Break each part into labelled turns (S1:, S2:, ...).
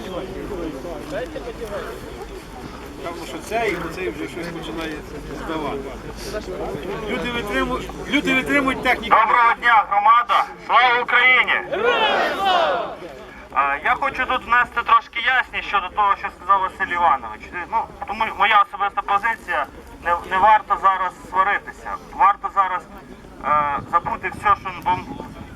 S1: немає.
S2: Певно, що цей, цей вже щось починає здавати. Люди витримують, люди витримують техніку.
S1: Доброго дня, громада! Слава Україні! А, Я хочу тут внести трошки ясність щодо того, що сказав Василь Іванович. Ну, тому моя особиста позиція не, не варто зараз сваритися. Варто зараз е, забути все, що бо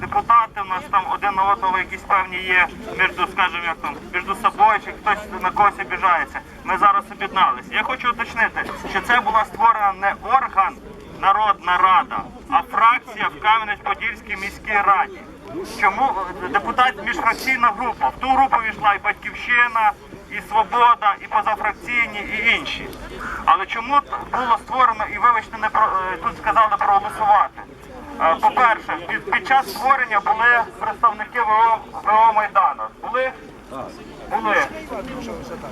S1: депутати у нас там один на одного якісь певні є між, скажімо, як там, між собою, чи хтось на когось обіжається. Ми зараз об'єдналися. Я хочу уточнити, що це була створена не орган Народна Рада, а фракція в Кам'янець-Подільській міській раді. Чому е, депутат міжфракційна група? В ту групу війшла і Батьківщина, і Свобода, і позафракційні, і інші. Але чому було створено, і вибачте, не про е, тут сказали проголосувати? Е, По-перше, під, під час створення були представники ВО, ВО Майдану. Були? Були.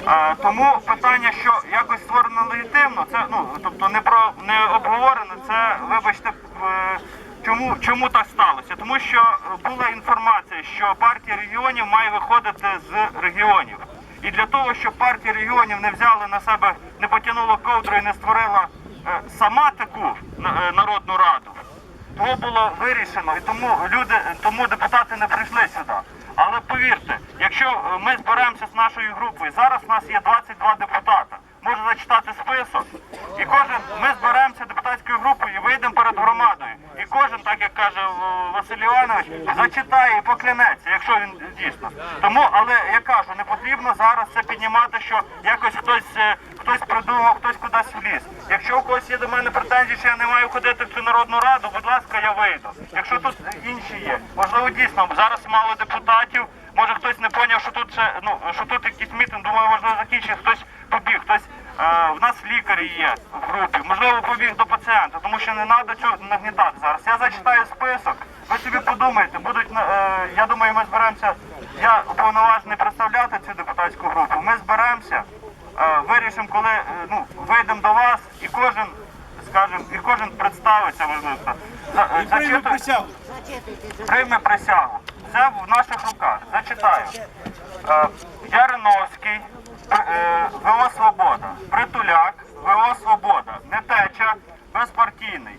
S1: А, тому питання, що якось створено легітимно, це ну тобто не про не обговорено. Це вибачте, е, чому чому так сталося? Тому що е, була інформація, що партія регіонів має виходити з регіонів. І для того, щоб партія регіонів не взяла на себе, не потягнула ковдру і не створила е, сама таку е, народну раду, то було вирішено, і тому люди, тому депутати не прийшли сюди. Але повірте, якщо е, ми зберемося з нашою групою, зараз у нас є 22 депутата. Можу зачитати список, і кожен ми зберемося депутатською групою і вийдемо перед громадою. І кожен, так як каже е, Василь Іванович, зачитає і поклянеться, якщо він дійсно. Тому, але я кажу, не потрібно зараз це піднімати, що якось хтось е, хтось придумав, хтось кудись вліз. Якщо у когось є до мене претензії, що я не маю ходити в цю народну раду, будь ласка, я вийду. Якщо тут інші є, можливо, дійсно зараз мало депутатів. Може хтось не поняв, що тут ще ну що тут якийсь мітинг, думаю, можливо закінчить, хтось побіг, хтось е, в нас лікарі є в групі, можливо, побіг до пацієнта, тому що не треба цього нагнітати зараз. Я зачитаю список, ви собі подумайте, будуть е, я думаю, ми зберемося. Я уповноважений представляти цю депутатську групу. Коли е, ну вийдемо до вас, і кожен, скажімо, і кожен представиться, можливо. е,
S2: Прийме присягу.
S1: прийме присягу. Це в наших руках. Зачитаю. Е, Яриновський, е, ВО Свобода, Притуляк, ВО Свобода, Нетеча, безпартійний,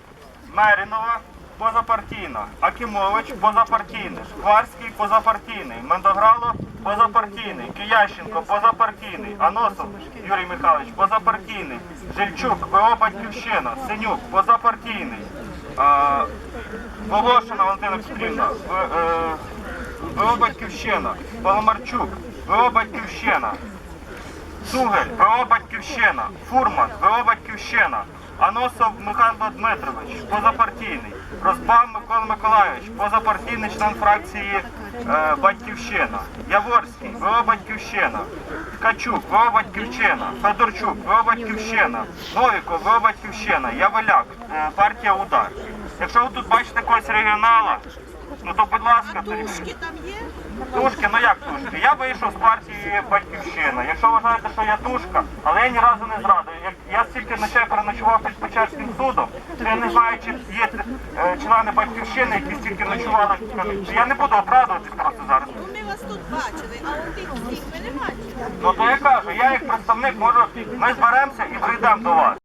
S1: Мерінова, позапартійна, Акімович, позапартійний, Шкварський, позапартійний, Мендограло, позапартійний, Киященко, позапартійний, Аносов Юрій Михайлович, позапартійний, Жильчук, ВО Батьківщина, Синюк, позапартійний. Волошина Валентина Петрівна, В- е, ВО Батьківщина, Паламарчук, ВО Батьківщина, Сугель, ВО Батьківщина, Фурман, ВО Батьківщина, Аносов Михайло Дмитрович, позапартійний, Розбав Микола Миколайович, позапартійний член фракції е, Батьківщина, Яворський, ВО Батьківщина, Ткачук, ВО Батьківщина, Федорчук, ВО Батьківщина, Новіков, ВО Батьківщина, Яволяк, е, партія Удар. Якщо ви тут бачите когось регіонала, ну то будь ласка.
S3: Тушки там є?
S1: Тушки, ну як тушки? Я вийшов з партії Батьківщина. Якщо вважаєте, що я тушка, але я ні разу не зрадую. Як я стільки ночей переночував під Печерським судом, то я не знаю, чи є е, члени Батьківщини, які стільки ночували. Я не буду оправдуватись просто зараз.
S3: Ну ми вас тут бачили, а от тих всіх ми не бачили.
S1: Ну то я кажу, я як представник можу, ми зберемося і прийдемо до вас.